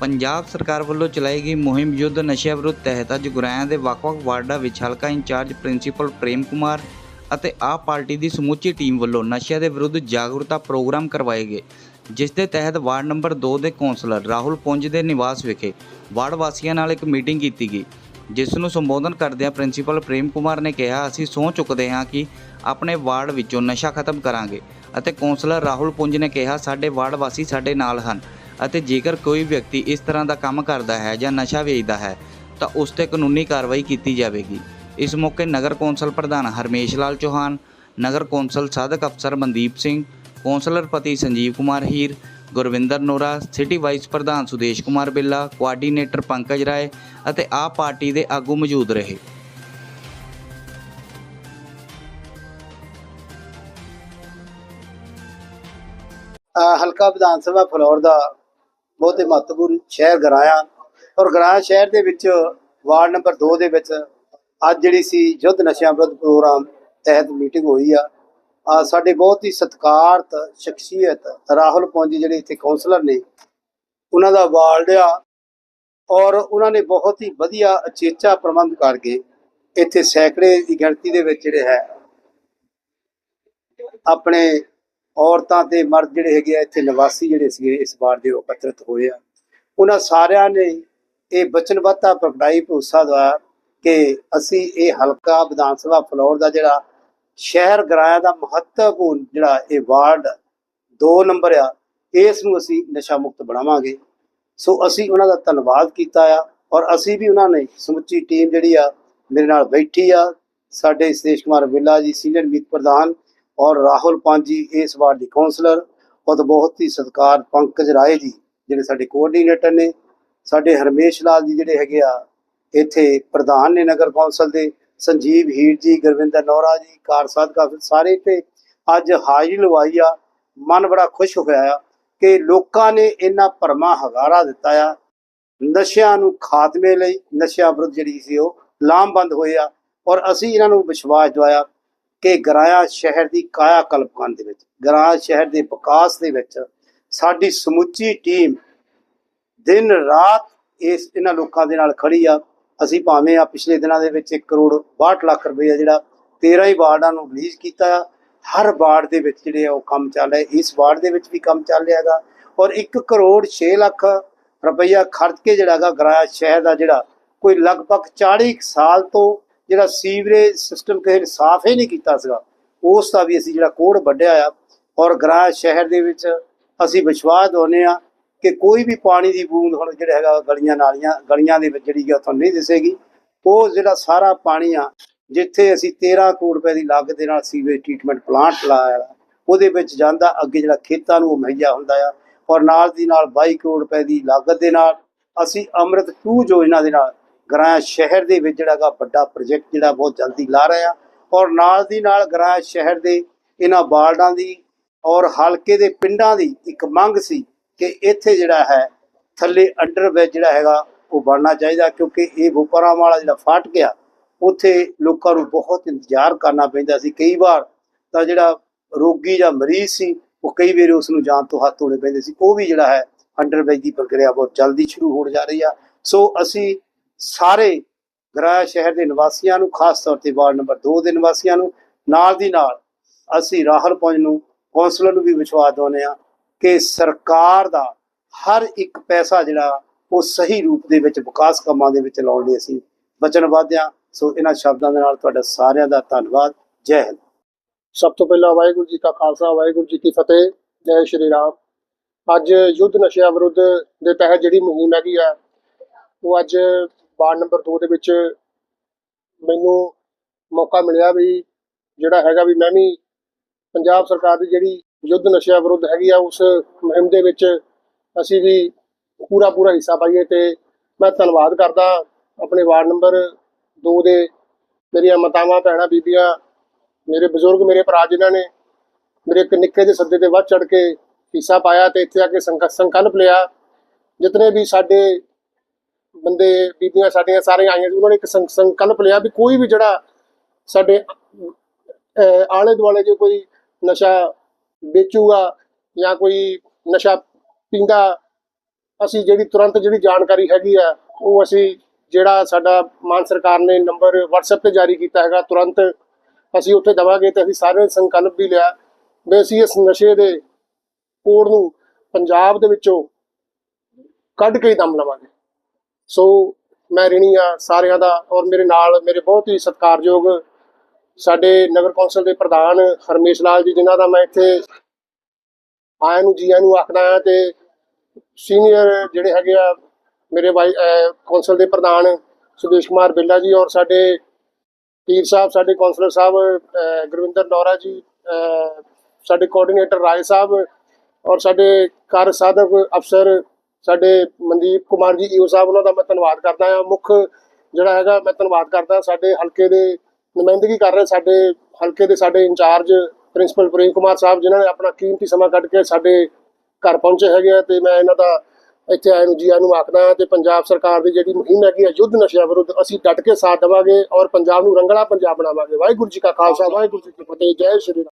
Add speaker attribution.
Speaker 1: ਪੰਜਾਬ ਸਰਕਾਰ ਵੱਲੋਂ ਚਲਾਈ ਗਈ ਮੁਹਿੰਮ ਯੁੱਧ ਨਸ਼ਿਆਂ ਵਿਰੁੱਧ ਤਹਿਤ ਅੱਜ ਗੁਰਾਇਆਂ ਦੇ ਵੱਖ-ਵੱਖ ਵਾਰਡਾਂ ਵਿੱਚ ਹਲਕਾ ਇੰਚਾਰਜ ਪ੍ਰਿੰਸੀਪਲ ਪ੍ਰੇਮ ਕੁਮਾਰ ਅਤੇ ਆਪ ਪਾਰਟੀ ਦੀ ਸਮੁੱਚੀ ਟੀਮ ਵੱਲੋਂ ਨਸ਼ਿਆਂ ਦੇ ਵਿਰੁੱਧ ਜਾਗਰੂਕਤਾ ਪ੍ਰੋਗਰਾਮ ਕਰਵਾਏ ਗਏ, ਜਿਸ ਦੇ ਤਹਿਤ ਵਾਰਡ ਨੰਬਰ 2 ਦੇ ਕੌਂਸਲਰ ਰਾਹੁਲ ਪੁੰਜ ਦੇ ਨਿਵਾਸ ਵਿਖੇ ਵਾਰਡ ਵਾਸੀਆਂ ਨਾਲ ਇੱਕ ਮੀਟਿੰਗ ਕੀਤੀ ਗਈ, ਜਿਸ ਨੂੰ ਸੰਬੋਧਨ ਕਰਦਿਆਂ ਪ੍ਰਿੰਸੀਪਲ ਪ੍ਰੇਮ ਕੁਮਾਰ ਨੇ ਕਿਹਾ, ਅਸੀਂ ਸਹੁੰ ਚੁੱਕਦੇ ਹਾਂ ਕਿ ਆਪਣੇ ਵਾਰਡ ਵਿੱਚੋਂ ਨਸ਼ਾ ਖਤਮ ਕਰਾਂਗੇ, ਅਤੇ ਕੌਂਸਲਰ ਰਾਹੁਲ ਪੁੰਜ ਨੇ ਕਿਹਾ, ਸਾਡੇ ਵਾਰਡ ਵਾਸੀ ਸਾਡੇ ਨਾਲ ਹਨ। ਅਤੇ ਜੇਕਰ ਕੋਈ ਵਿਅਕਤੀ ਇਸ ਤਰ੍ਹਾਂ ਦਾ ਕੰਮ ਕਰਦਾ ਹੈ ਜਾਂ ਨਸ਼ਾ ਵੇਚਦਾ ਹੈ, ਤਾਂ ਉਸ ਤੇ ਕਾਨੂੰਨੀ ਕਾਰਵਾਈ ਕੀਤੀ ਜਾਵੇਗੀ। ਇਸ ਮੌਕੇ ਨਗਰ ਕੌਂਸਲ ਪ੍ਰਧਾਨ ਹਰਮੇਸ਼ ਲਾਲ ਚੌਹਾਨ, ਨਗਰ ਕੌਂਸਲ ਸਾਧਕ ਅਫਸਰ ਮਨਦੀਪ ਸਿੰਘ, ਕੌਂਸਲਰ ਪਤੀ ਸੰਜੀਵ ਕੁਮਾਰ ਹੀਰ, ਗੁਰਵਿੰਦਰ ਨੋਰਾ, ਸਿਟੀ ਵਾਈਸ ਪ੍ਰਧਾਨ ਸੁਦੇਸ਼ ਕੁਮਾਰ ਬਿੱਲਾ, ਕੋਆਰਡੀਨੇਟਰ ਪੰਕਜ ਰਾਏ ਅਤੇ ਆਪ ਪਾਰਟੀ ਦੇ ਆਗੂ ਮੌਜੂਦ ਰਹੇ।
Speaker 2: ਹਲਕਾ ਵਿਧਾਨ ਸਭਾ ਫਲੌਰ ਦਾ ਬਹੁਤ ਹੀ ਮਹੱਤਵਪੂਰਨ ਸ਼ਹਿਰ ਗਰਾਇਆ। ਔਰ ਗਰਾਇਆ ਸ਼ਹਿਰ ਦੇ ਵਿੱਚ ਵਾਰਡ ਨੰਬਰ 2 ਦੇ ਵਿੱਚ ਅੱਜ ਜਿਹੜੀ ਸੀ ਯੁੱਧ ਨਸ਼ਿਆਂ ਵਿਰੁੱਧ ਪ੍ਰੋਗਰਾਮ ਤਹਿਤ ਮੀਟਿੰਗ ਹੋਈ ਆ। ਅਹ ਸਾਡੇ ਬਹੁਤ ਹੀ ਸਤਿਕਾਰਤ, ਸ਼ਖਸੀਅਤ ਰਾਹੁਲ ਪੌਂਜੀ ਜਿਹੜੇ ਇੱਥੇ ਕਾਉਂਸਲਰ ਨੇ, ਉਹਨਾਂ ਦਾ ਵਾਰਡ ਆ। ਔਰ ਉਹਨਾਂ ਨੇ ਬਹੁਤ ਹੀ ਵਧੀਆ ਅਚੇਚਾ ਪ੍ਰਬੰਧ ਕਰਕੇ ਇੱਥੇ ਸੈਂਕੜੇ ਦੀ ਗਿਣਤੀ ਦੇ ਵਿੱਚ ਜਿਹੜੇ ਹੈ, ਆਪਣੇ ਔਰਤਾਂ ਤੇ ਮਰਦ ਜਿਹੜੇ ਹੈਗੇ ਆ, ਇੱਥੇ ਨਿਵਾਸੀ ਜਿਹੜੇ ਸੀਗੇ, ਇਸ ਵਾਰ ਦੇ ਇਕੱਤਰਿਤ ਹੋਏ ਆ। ਉਹਨਾਂ ਸਾਰਿਆਂ ਨੇ ਇਹ ਵਚਨਬੱਧਤਾ ਪ੍ਰਗਟਾਈ ਭਰੋਸਾ ਦਵਾਇਆ ਕਿ ਅਸੀਂ ਇਹ ਹਲਕਾ ਵਿਧਾਨ ਸਭਾ ਫਲੋਰ ਦਾ ਜਿਹੜਾ ਸ਼ਹਿਰ ਗਰਾਇਆ ਦਾ ਮਹੱਤਵਪੂਰਨ ਜਿਹੜਾ ਇਹ ਵਾਰਡ 2 ਨੰਬਰ ਆ, ਇਸ ਨੂੰ ਅਸੀਂ ਨਸ਼ਾ ਮੁਕਤ ਬਣਾਵਾਂਗੇ। ਸੋ ਅਸੀਂ ਉਹਨਾਂ ਦਾ ਧੰਨਵਾਦ ਕੀਤਾ ਆ ਔਰ ਅਸੀਂ ਵੀ ਉਹਨਾਂ ਨੇ ਸਮੁੱਚੀ ਟੀਮ ਜਿਹੜੀ ਆ ਮੇਰੇ ਨਾਲ ਬੈਠੀ ਆ। ਸਾਡੇ ਸਤੇਸ਼ ਕੁਮਾਰ ਬਿੱਲਾ ਜੀ, ਸੀਨੀਅਰ ਮੀਤ ਪ੍ਰਧਾਨ ਔਰ ਰਾਹੁਲ ਪਾਂਜੀ ਇਸ ਵਾਰ ਦੇ ਕਾਉਂਸਲਰ ਔਰ ਬਹੁਤ ਹੀ ਸਤਿਕਾਰ ਪੰਕਜ ਰਾਏ ਜੀ, ਜਿਹੜੇ ਸਾਡੇ ਕੋਆਰਡੀਨੇਟਰ ਨੇ, ਸਾਡੇ ਹਰਮੇਸ਼ ਲਾਲ ਜੀ ਜਿਹੜੇ ਹੈਗੇ ਆ, ਇੱਥੇ ਪ੍ਰਧਾਨ ਨੇ ਨਗਰ ਕੌਂਸਲ ਦੇ, ਸੰਜੀਵ ਹੀਰ ਜੀ, ਗੁਰਵਿੰਦਰ ਨੌਰਾ ਜੀ, ਕਾਰ ਸਾਧਕਾ ਸਾਰੇ ਤੇ ਅੱਜ ਹਾਜ਼ਰੀ ਲਵਾਈ ਆ। ਮਨ ਬੜਾ ਖੁਸ਼ ਹੋਇਆ ਆ ਕਿ ਲੋਕਾਂ ਨੇ ਇੰਨਾ ਭਰਮਾ ਹਗਾਰਾ ਦਿੱਤਾ ਆ, ਨਸ਼ਿਆਂ ਨੂੰ ਖਾਤਮੇ ਲਈ, ਨਸ਼ਿਆਂ ਵਿਰੁੱਧ ਜਿਹੜੀ ਸੀ ਉਹ ਲਾਮਬੰਦ ਹੋਏ ਆ। ਔਰ ਅਸੀਂ ਇਹਨਾਂ ਨੂੰ ਵਿਸ਼ਵਾਸ ਦਵਾਇਆ ਕਿ ਗਰਾਇਆ ਸ਼ਹਿਰ ਦੀ ਕਾਇਆ ਕਲਪ ਦੇ ਵਿੱਚ, ਗਰਾਇਆ ਸ਼ਹਿਰ ਦੇ ਵਿਕਾਸ ਦੇ ਵਿੱਚ ਸਾਡੀ ਸਮੁੱਚੀ ਟੀਮ ਦਿਨ ਰਾਤ ਇਸ ਇਹਨਾਂ ਲੋਕਾਂ ਦੇ ਨਾਲ ਖੜੀ ਆ। ਅਸੀਂ ਭਾਵੇਂ ਆ ਪਿਛਲੇ ਦਿਨਾਂ ਦੇ ਵਿੱਚ 1 ਕਰੋੜ 62 ਲੱਖ ਰੁਪਏ ਜਿਹੜਾ 13 ਹੀ ਵਾਰਡਾਂ ਨੂੰ ਰਿਲੀਜ਼ ਕੀਤਾ ਆ। ਹਰ ਵਾਰਡ ਦੇ ਵਿੱਚ ਜਿਹੜੇ ਆ ਉਹ ਕੰਮ ਚੱਲ ਰਿਹਾ, ਇਸ ਵਾਰਡ ਦੇ ਵਿੱਚ ਵੀ ਕੰਮ ਚੱਲ ਰਿਹਾ ਹੈਗਾ। ਔਰ 1 ਕਰੋੜ 6 ਲੱਖ ਰੁਪਈਆ ਖਰਚ ਕੇ ਜਿਹੜਾ ਹੈਗਾ ਗਰਾਇਆ ਸ਼ਹਿਰ ਦਾ ਜਿਹੜਾ ਕੋਈ ਲਗਭਗ 40 ਸਾਲ ਤੋਂ ਜਿਹੜਾ ਸੀਵਰੇਜ ਸਿਸਟਮ ਕਿਸੇ ਨੇ ਸਾਫ਼ ਹੀ ਨਹੀਂ ਕੀਤਾ ਸੀਗਾ, ਉਸ ਦਾ ਵੀ ਅਸੀਂ ਜਿਹੜਾ ਕੋਡ ਵੱਢਿਆ ਆ ਔਰ ਗਰਾਇਆ ਸ਼ਹਿਰ ਦੇ ਵਿੱਚ ਅਸੀਂ ਵਿਸ਼ਵਾਸ ਦਵਾਉਂਦੇ ਆ ਕਿ ਕੋਈ ਵੀ ਪਾਣੀ ਦੀ ਬੂੰਦ ਹੁਣ ਜਿਹੜਾ ਹੈਗਾ ਗਲੀਆਂ ਨਾਲੀਆਂ, ਗਲੀਆਂ ਦੇ ਵਿੱਚ ਜਿਹੜੀ ਆ ਤੁਹਾਨੂੰ ਨਹੀਂ ਦਿਸੇਗੀ। ਉਹ ਜਿਹੜਾ ਸਾਰਾ ਪਾਣੀ ਆ, ਜਿੱਥੇ ਅਸੀਂ 13 ਕਰੋੜ ਰੁਪਏ ਦੀ ਲਾਗਤ ਦੇ ਨਾਲ ਸੀਵੇਜ ਟ੍ਰੀਟਮੈਂਟ ਪਲਾਂਟ ਲਾਇਆ ਉਹਦੇ ਵਿੱਚ ਜਾਂਦਾ ਅੱਗੇ ਜਿਹੜਾ ਖੇਤਾਂ ਨੂੰ ਉਹ ਮੁਹੱਈਆ ਹੁੰਦਾ ਆ ਔਰ ਨਾਲ ਦੀ ਨਾਲ 22 ਕਰੋੜ ਰੁਪਏ ਦੀ ਲਾਗਤ ਦੇ ਨਾਲ ਅਸੀਂ ਅੰਮ੍ਰਿਤ 2 ਯੋਜਨਾ ਦੇ ਨਾਲ ਗਰਾਂ ਸ਼ਹਿਰ ਦੇ ਵਿੱਚ ਜਿਹੜਾ ਗਾ ਵੱਡਾ ਪ੍ਰੋਜੈਕਟ ਜਿਹੜਾ ਬਹੁਤ ਜਲਦੀ ਲਾ ਰਹੇ ਆ ਔਰ ਨਾਲ ਦੀ ਨਾਲ ਗਰਾਇਆ ਸ਼ਹਿਰ ਦੇ ਇਹਨਾਂ ਵਾਰਡਾਂ ਦੀ ਔਰ ਹਲਕੇ ਦੇ ਪਿੰਡਾਂ ਦੀ ਇੱਕ ਮੰਗ ਸੀ ਕਿ ਇੱਥੇ ਜਿਹੜਾ ਹੈ, ਥੱਲੇ ਅੰਡਰਵੇਜ ਜਿਹੜਾ ਹੈਗਾ ਉਹ ਬਣਨਾ ਚਾਹੀਦਾ ਕਿਉਂਕਿ ਇਹ ਬੁਪਰਾ ਵਾਲਾ ਜਿਹੜਾ ਫਾਟ ਗਿਆ ਉੱਥੇ ਲੋਕਾਂ ਨੂੰ ਬਹੁਤ ਇੰਤਜ਼ਾਰ ਕਰਨਾ ਪੈਂਦਾ ਸੀ। ਕਈ ਵਾਰ ਤਾਂ ਜਿਹੜਾ ਰੋਗੀ ਜਾਂ ਮਰੀਜ਼ ਸੀ, ਉਹ ਕਈ ਵਾਰ ਉਸ ਨੂੰ ਜਾਨ ਤੋਂ ਹੱਥ ਧੋਣੇ ਪੈਂਦੇ ਸੀ। ਉਹ ਵੀ ਜਿਹੜਾ ਹੈ ਅੰਡਰਵੇਜ ਦੀ ਪ੍ਰਕਿਰਿਆ ਬਹੁਤ ਜਲਦੀ ਸ਼ੁਰੂ ਹੋਣ ਜਾ ਰਹੀ ਆ। ਸੋ ਅਸੀਂ ਸਾਰੇ ਗ੍ਰਾਹ ਸ਼ਹਿਰ ਦੇ ਨਿਵਾਸੀਆਂ ਨੂੰ, ਖਾਸ ਤੌਰ ਤੇ ਵਾਰਡ ਨੰਬਰ 2 ਦੇ ਨਿਵਾਸੀਆਂ ਨੂੰ, ਨਾਲ ਦੀ ਨਾਲ ਅਸੀਂ ਰਾਹੁਲ ਪੁੰਜ ਨੂੰ, ਕੌਂਸਲਰ ਨੂੰ ਵੀ ਵਿਸ਼ਵਾਸ ਦਿਵਾਉਂਦੇ ਆ ਕਿ ਸਰਕਾਰ ਦਾ ਹਰ ਇੱਕ ਪੈਸਾ ਜਿਹੜਾ ਉਹ ਸਹੀ ਰੂਪ ਦੇ ਵਿੱਚ ਵਿਕਾਸ ਕੰਮਾਂ ਦੇ ਵਿੱਚ ਲਾਉਣ ਲਈ ਅਸੀਂ ਵਚਨਬੱਧ ਹਾਂ। ਸੋ ਇਹਨਾਂ ਸ਼ਬਦਾਂ ਦੇ ਨਾਲ ਤੁਹਾਡਾ ਸਾਰਿਆਂ ਦਾ ਧੰਨਵਾਦ। ਜੈ ਹਿੰਦ।
Speaker 3: ਸਭ ਤੋਂ ਪਹਿਲਾਂ ਵਾਹਿਗੁਰੂ ਜੀ ਕਾ ਖਾਲਸਾ, ਵਾਹਿਗੁਰੂ ਜੀ ਕੀ ਫਤਿਹ। ਜੈ ਸ਼੍ਰੀ ਰਾਮ। ਅੱਜ ਯੁੱਧ ਨਸ਼ਿਆਂ ਵਿਰੁੱਧ ਦੇ ਤਹਿਤ ਜਿਹੜੀ ਮੁਹਿੰਮ ਹੈਗੀ ਆ, ਉਹ ਅੱਜ ਵਾਰਡ ਨੰਬਰ 2 ਦੇ ਵਿੱਚ ਮੈਨੂੰ ਮੌਕਾ ਮਿਲਿਆ ਵੀ ਜਿਹੜਾ ਹੈਗਾ ਵੀ ਮੈਂ ਵੀ ਪੰਜਾਬ ਸਰਕਾਰ ਦੀ ਜਿਹੜੀ ਯੁੱਧ ਨਸ਼ਿਆਂ ਵਿਰੁੱਧ ਹੈਗੀ ਆ, ਉਸ ਮੁਹਿੰਮ ਦੇ ਵਿੱਚ ਅਸੀਂ ਵੀ ਪੂਰਾ ਪੂਰਾ ਹਿੱਸਾ ਪਾਈਏ ਤੇ ਮੈਂ ਧੰਨਵਾਦ ਕਰਦਾ ਆਪਣੇ ਵਾਰਡ ਨੰਬਰ 2 ਦੇ ਮੇਰੀਆਂ ਮਾਤਾਵਾਂ, ਭੈਣਾਂ, ਬੀਬੀਆਂ, ਮੇਰੇ ਬਜ਼ੁਰਗ, ਮੇਰੇ ਭਰਾ ਜਿਨ੍ਹਾਂ ਨੇ ਮੇਰੇ ਇੱਕ ਨਿੱਕੇ ਦੇ ਸੱਦੇ ਤੇ ਵੱਧ ਚੜ ਕੇ ਹਿੱਸਾ ਪਾਇਆ ਤੇ ਇੱਥੇ ਆ ਕੇ ਸੰਕ- ਸੰਕਲਪ ਲਿਆ। ਜਿਤਨੇ ਵੀ ਸਾਡੇ ਬੰਦੇ, ਬੀਬੀਆਂ ਸਾਡੀਆਂ ਸਾਰੀਆਂ ਆਈਆਂ ਸੀ, ਉਹਨਾਂ ਨੇ ਇੱਕ ਸੰਕਲਪ ਲਿਆ ਵੀ ਕੋਈ ਵੀ ਜਿਹੜਾ ਸਾਡੇ ਆਲੇ ਦੁਆਲੇ ਜੇ ਕੋਈ ਨਸ਼ਾ ਵੇਚੂਗਾ ਜਾਂ ਕੋਈ ਨਸ਼ਾ ਪੀਂਦਾ, ਅਸੀਂ ਜਿਹੜੀ ਤੁਰੰਤ ਜਿਹੜੀ ਜਾਣਕਾਰੀ ਹੈਗੀ ਆ, ਉਹ ਅਸੀਂ ਜਿਹੜਾ ਸਾਡਾ ਮਾਨ ਸਰਕਾਰ ਨੇ ਨੰਬਰ WhatsApp ਤੇ ਜਾਰੀ ਕੀਤਾ ਹੈਗਾ, ਤੁਰੰਤ ਅਸੀਂ ਉੱਥੇ ਦਵਾਂਗੇ ਤੇ ਅਸੀਂ ਸਾਰੇ ਸੰਕਲਪ ਵੀ ਲਿਆ ਵੀ ਅਸੀਂ ਇਸ ਨਸ਼ੇ ਦੇ ਕੋੜ ਨੂੰ ਪੰਜਾਬ ਦੇ ਵਿੱਚੋਂ ਕੱਢ ਕੇ ਹੀ ਦਮ ਲਵਾਂਗੇ। ਸੋ ਮੈਂ ਰਿਣੀ ਆ ਸਾਰਿਆਂ ਦਾ ਔਰ ਮੇਰੇ ਨਾਲ ਮੇਰੇ ਬਹੁਤ ਹੀ ਸਤਿਕਾਰਯੋਗ ਸਾਡੇ ਨਗਰ ਕੌਂਸਲ ਦੇ ਪ੍ਰਧਾਨ ਹਰਮੇਸ਼ ਲਾਲ ਜੀ, ਜਿਨ੍ਹਾਂ ਦਾ ਮੈਂ ਇੱਥੇ ਆਇਆਂ ਨੂੰ, ਜੀਆਂ ਨੂੰ ਆਖਦਾ ਹਾਂ ਤੇ ਸੀਨੀਅਰ ਜਿਹੜੇ ਹੈਗੇ ਆ ਮੇਰੇ ਵਾਈ ਕੌਂਸਲ ਦੇ ਪ੍ਰਧਾਨ ਸੁਦੇਸ਼ ਕੁਮਾਰ ਬਿੱਲਾ ਜੀ ਔਰ ਸਾਡੇ ਪੀਰ ਸਾਹਿਬ, ਸਾਡੇ ਕੌਂਸਲਰ ਸਾਹਿਬ ਗੁਰਵਿੰਦਰ ਨੌਰਾ ਜੀ ਸਾਡੇ ਕੋਆਰਡੀਨੇਟਰ ਰਾਏ ਸਾਹਿਬ ਔਰ ਸਾਡੇ ਕਾਰਜ ਸਾਧਕ ਅਫਸਰ ਸਾਡੇ ਮਨਦੀਪ ਕੁਮਾਰ ਜੀ, ਈਓ ਸਾਹਿਬ ਉਹਨਾਂ ਦਾ ਮੈਂ ਧੰਨਵਾਦ ਕਰਦਾ ਹਾਂ। ਮੁੱਖ ਜਿਹੜਾ ਹੈਗਾ, ਮੈਂ ਧੰਨਵਾਦ ਕਰਦਾ ਸਾਡੇ ਹਲਕੇ ਦੇ ਨੁਮਾਇੰਦਗੀ ਕਰ ਰਹੇ ਸਾਡੇ ਹਲਕੇ ਦੇ ਸਾਡੇ ਇੰਚਾਰਜ ਪ੍ਰਿੰਸੀਪਲ ਪ੍ਰੇਮ ਕੁਮਾਰ ਸਾਹਿਬ, ਜਿਨ੍ਹਾਂ ਨੇ ਆਪਣਾ ਕੀਮਤੀ ਸਮਾਂ ਕੱਢ ਕੇ ਸਾਡੇ ਘਰ ਪਹੁੰਚੇ ਹੈਗੇ ਆ ਤੇ ਮੈਂ ਇਹਨਾਂ ਦਾ ਇੱਥੇ ਆਏ ਨੂੰ ਜੀ ਨੂੰ ਆਖਦਾ ਹਾਂ ਤੇ ਪੰਜਾਬ ਸਰਕਾਰ ਦੀ ਜਿਹੜੀ ਮੁਹਿੰਮ ਹੈਗੀ ਆ, ਯੁੱਧ ਨਸ਼ਿਆਂ ਵਿਰੁੱਧ ਅਸੀਂ ਡਟ ਕੇ ਸਾਥ ਦੇਵਾਂਗੇ ਔਰ ਪੰਜਾਬ ਨੂੰ ਰੰਗਲਾ ਪੰਜਾਬ ਬਣਾਵਾਂਗੇ। ਵਾਹਿਗੁਰੂ ਜੀ ਕਾ ਖਾਲਸਾ, ਵਾਹਿਗੁਰੂ ਜੀ ਕੀ ਫਤਿਹ। ਜੈ ਸ਼੍ਰੀ